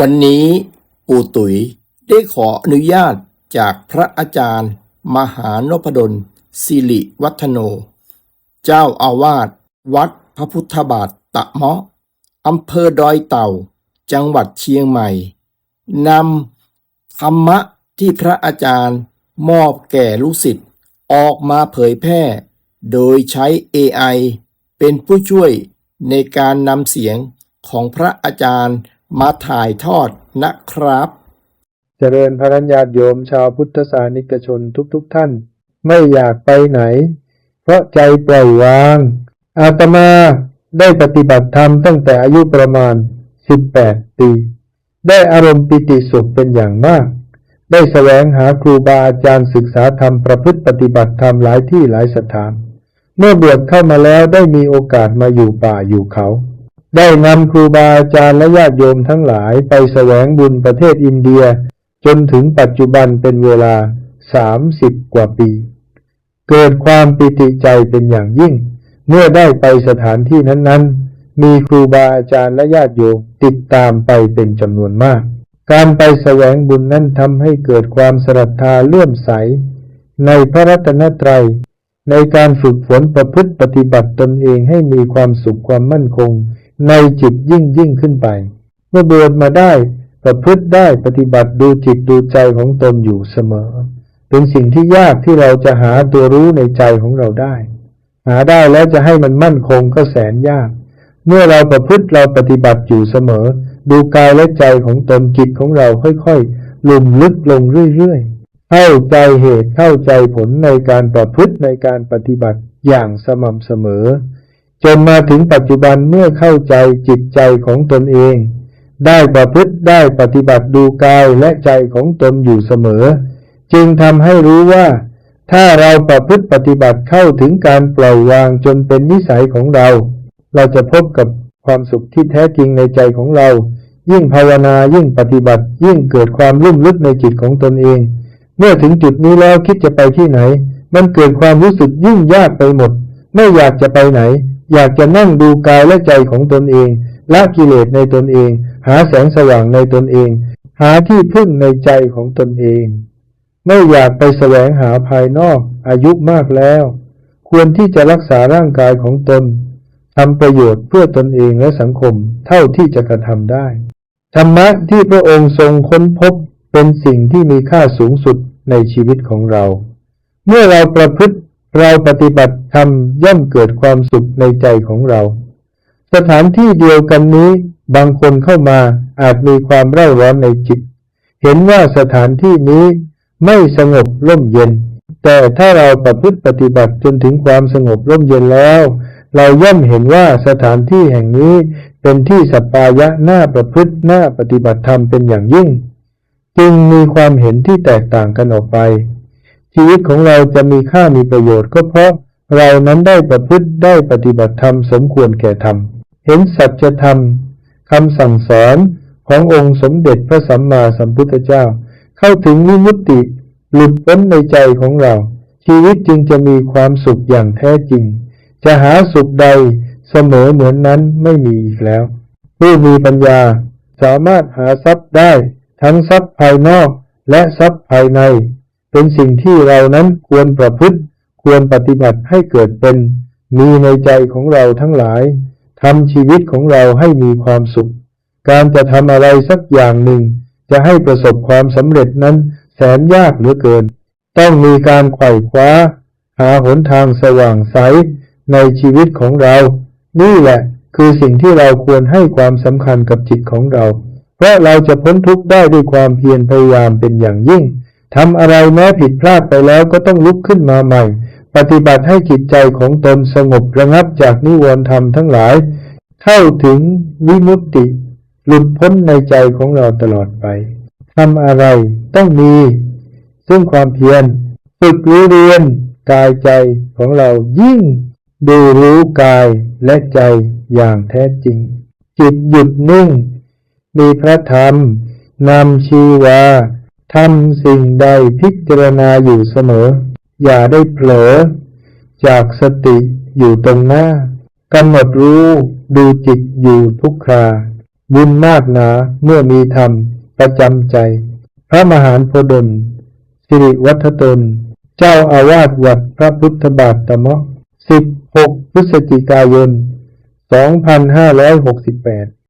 วันนี้ปู่ตุ๋ยได้ขออนุญาตจากพระอาจารย์ มหานพดลสิริวัฒโน เจ้าอาวาสวัดพระพุทธบาทตะเมาะอำเภอดอยเต่า จังหวัดเชียงใหม่นำธรรมะที่พระอาจารย์มอบแก่ลูกศิษย์ออกมาเผยแพร่ โดยใช้ AI เป็นผู้ช่วยในการนำเสียงของพระอาจารย์ มาถ่ายทอดนะครับ เจริญพรัญญาติโยมชาวพุทธศาสนิกชนทุกๆทท่าน ไม่อยากไปไหน เพราะใจปล่อยวาง อาตมาได้ปฏิบัติธรรมตั้งแต่อายุประมาณ 18 ปี ได้อารมณ์ปิติสุขเป็นอย่างมาก ได้แสวงหาครูบาอาจารย์ศึกษาธรรมประพฤติปฏิบัติธรรมหลายที่หลายสถาน เมื่อบวชเข้ามาแล้วได้มีโอกาสมาอยู่ป่าอยู่เขา ได้นำครูบาอาจารย์และญาติโยมทั้งหลายไปแสวงบุญประเทศอินเดีย จนถึงปัจจุบันเป็นเวลา30กว่าปี เกิดความปิติใจเป็นอย่างยิ่ง เมื่อได้ไปสถานที่นั้นๆ มีครูบาอาจารย์และญาติโยมติดตามไปเป็นจำนวนมาก การไปแสวงบุญนั้นทำให้เกิดความศรัทธาเลื่อมใส ในพระรัตนตรัย ในการฝึกฝนประพฤติปฏิบัติตนเองให้มีความสุขความมั่นคง ในจิตยิ่งยิ่งขึ้นไป เมื่อบวชมาได้ประพฤติได้ปฏิบัติดูจิตดูใจของตนอยู่เสมอ เป็นสิ่งที่ยากที่เราจะหาตัวรู้ในใจของเราได้ หาได้แล้วจะให้มันมั่นคงก็แสนยาก เมื่อเราประพฤติเราปฏิบัติอยู่เสมอ ดูกายและใจของตนจิตของเราค่อยๆลุ่มลึกลงเรื่อยๆเข้าใจเหตุเข้าใจผลในการประพฤติในการปฏิบัติอย่างสม่ำเสมอ จนมาถึงปัจจุบันเมื่อเข้าใจจิตใจของตนเอง ได้ประพฤติได้ปฏิบัติดูกายและใจของตนอยู่เสมอ จึงทำให้รู้ว่า ถ้าเราประพฤติปฏิบัติเข้าถึงการปล่อยวางจนเป็นนิสัยของเรา เราจะพบกับความสุขที่แท้จริงในใจของเรา ยิ่งภาวนายิ่งปฏิบัติ ยิ่งเกิดความลุ่มลึกในจิตของตนเอง เมื่อถึงจุดนี้แล้วคิดจะไปที่ไหน มันเกิดความรู้สึกยิ่งยากไปหมด ไม่อยากจะไปไหน อยากจะนั่งดูกายและใจของตนเองละกิเลสในตนเอง หาแสงสว่างในตนเอง หาที่พึ่งในใจของตนเอง ไม่อยากไปแสวงหาภายนอก อายุมากแล้ว ควรที่จะรักษาร่างกายของตนทำประโยชน์เพื่อตนเองและสังคมเท่าที่จะกระทำได้ ธรรมะที่พระองค์ทรงค้นพบเป็นสิ่งที่มีค่าสูงสุดในชีวิตของเรา เมื่อเราประพฤติ เราปฏิบัติธรรมย่อมเกิดความสุขในใจของเรา สถานที่เดียวกันนี้บางคนเข้ามาอาจมีความเร่าร้อนในจิต เห็นว่าสถานที่นี้ไม่สงบร่มเย็น แต่ถ้าเราประพฤติปฏิบัติจนถึงความสงบร่มเย็นแล้ว เราย่อมเห็นว่าสถานที่แห่งนี้เป็นที่สัปปายะหน้าประพฤติหน้าปฏิบัติธรรมเป็นอย่างยิ่ง จึงมีความเห็นที่แตกต่างกันออกไป ชีวิตของเราจะมีค่ามีประโยชน์ก็เพราะเรานั้นได้ประพฤติได้ปฏิบัติธรรมสมควรแก่ธรรม เห็นสัจธรรมคำสั่งสอนขององค์สมเด็จพระสัมมาสัมพุทธเจ้า เข้าถึงวิมุตติ หลุดพ้นในใจของเรา ชีวิตจึงจะมีความสุขอย่างแท้จริง จะหาสุขใดเสมอเหมือนนั้นไม่มีอีกแล้ว ผู้มีปัญญาสามารถหาทรัพย์ได้ ทั้งทรัพย์ภายนอกและทรัพย์ภายใน เป็นสิ่งที่เรานั้นควรประพฤติ ควรปฏิบัติให้เกิดเป็น มีในใจของเราทั้งหลายทำชีวิตของเราให้มีความสุข การจะทำอะไรสักอย่างหนึ่ง จะให้ประสบความสำเร็จนั้นแสนยากเหลือเกิน ต้องมีการไขว่คว้า หาหนทางสว่างใสในชีวิตของเรา นี่แหละคือสิ่งที่เราควรให้ความสำคัญกับจิตของเรา เพราะเราจะพ้นทุกข์ได้ด้วยความเพียรพยายามเป็นอย่างยิ่ง ทำอะไรแม้ผิดพลาดไปแล้วก็ต้องลุกขึ้นมาใหม่ ปฏิบัติให้จิตใจของตนสงบระงับจากนิวรณ์ธรรมทั้งหลาย เข้าถึงวิมุตติ หลุดพ้นในใจของเราตลอดไปทำอะไรต้องมี ซึ่งความเพียรฝึกรู้เรียนกายใจของเรายิ่ง ดูรู้กายและใจอย่างแท้จริง จิตหยุดนิ่ง มีพระธรรมนำชีวา ทำสิ่งใดพิจารณาอยู่เสมอ อย่าได้เผลอ จากสติอยู่ตรงหน้ากำหนดรู้ดูจิตอยู่ทุกครา บุญมากหนาเมื่อมีธรรม ประจำใจ พระมหานโพดลสิริวัฒตน เจ้าอาวาสวัดพระพุทธบาทตะมะ16 พฤศจิกายน 2568